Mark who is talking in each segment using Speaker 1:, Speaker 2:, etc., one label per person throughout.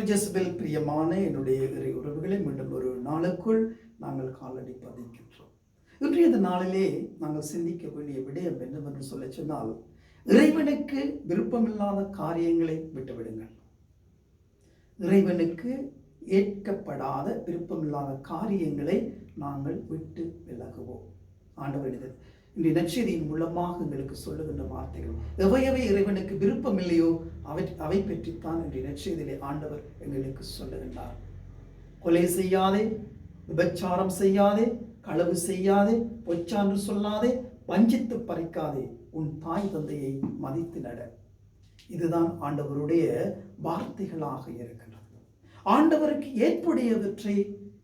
Speaker 1: ஜெஸ்பெல் பிரியமான என்னுடைய இறை உறவுகளை மீண்டும் ஒரு நாளுக்குள் நாங்கள் காலடி பதிக்கின்றோம். இன்றைய இந்த நாளிலே நாங்கள் சிந்திக்க வேண்டிய விடயம் என்னவென்று சொல்ல சொன்னால் இறைவனுக்கு விருப்பமில்லாத காரியங்களை விட்டுவிடுங்கள். இறைவனுக்கு ஏற்கப்படாத விருப்பமில்லாத காரியங்களை நாங்கள் விட்டு விலகுவோம். ஆண்டவர் இன்றைய நற்செய்தியின் மூலமாக எங்களுக்கு சொல்லுகின்ற வார்த்தைகள். எவையவை இறைவனுக்கு விருப்பம் இல்லையோ அவை அவை பற்றித்தான் இன்றைய நற்செய்தியிலே ஆண்டவர் எங்களுக்கு சொல்லுகின்றார். கொலை செய்யாதே விபச்சாரம் செய்யாதே களவு செய்யாதே பொச்சான்று சொல்லாதே வஞ்சித்து பறிக்காதே உன் தாய் தந்தையை மதித்து நட. இதுதான் ஆண்டவருடைய வார்த்தைகளாக இருக்கின்றது. ஆண்டவருக்கு ஏற்புடையவற்றை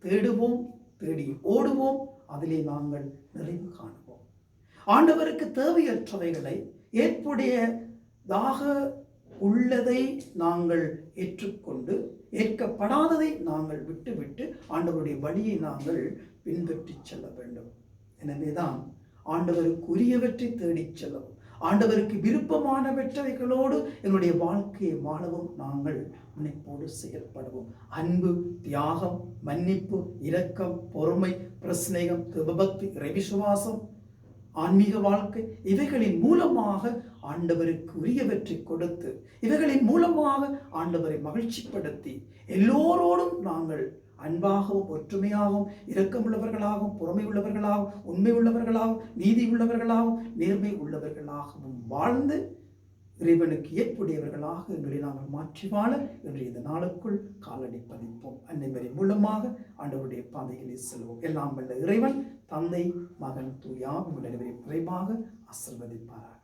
Speaker 1: தேடுவோம் தேடி ஓடுவோம் அதிலே நாங்கள் நிறைவு காணும் ஆண்டவருக்கு தேவையற்றவைகளை ஏற்புடைய தாக உள்ளதை நாங்கள் ஏற்றுக்கொண்டு ஏற்கப்படாததை நாங்கள் விட்டுவிட்டு ஆண்டவருடைய வழியை நாங்கள் பின்பற்றி செல்ல வேண்டும். எனவேதான் ஆண்டவருக்குரியவற்றை தேடிச் செல்லவும் ஆண்டவருக்கு விருப்பமானவற்றைகளோடு எங்களுடைய வாழ்க்கையை வாழவும் நாங்கள் முனைப்போடு செயல்படுவோம். அன்பு தியாகம் மன்னிப்பு இரக்கம் பொறுமை பிரஸ்நேகம் விபக்தி விசுவாசம் ஆன்மீக வாழ்க்கை இவைகளின் மூலமாக ஆண்டவருக்கு உரியவற்றை கொடுத்து இவைகளின் மூலமாக ஆண்டவரை மகிழ்ச்சிப்படுத்தி எல்லோரோடும் நாங்கள் அன்பாகவும் ஒற்றுமையாகவும் இரக்கமுள்ளவர்களாகவும் பொறுமை உள்ளவர்களாகவும் உண்மை உள்ளவர்களாகவும் நீதி உள்ளவர்களாகவும் நேர்மை உள்ளவர்களாகவும் வாழ்ந்து இறைவனுக்கு ஏற்புடையவர்களாக எங்களை நாங்கள் மாற்றி வாழ இன்று இந்த நாளுக்குள் காலடி பதிப்போம். அன்னைமறை மூலமாக ஆண்டவருடைய பாதைகளை செல்வோம். எல்லாம் வல்ல இறைவன் தந்தை மகன் தூயாம் உங்கள் அனைவரை குறைவாக ஆசிர்வதிப்பார்கள்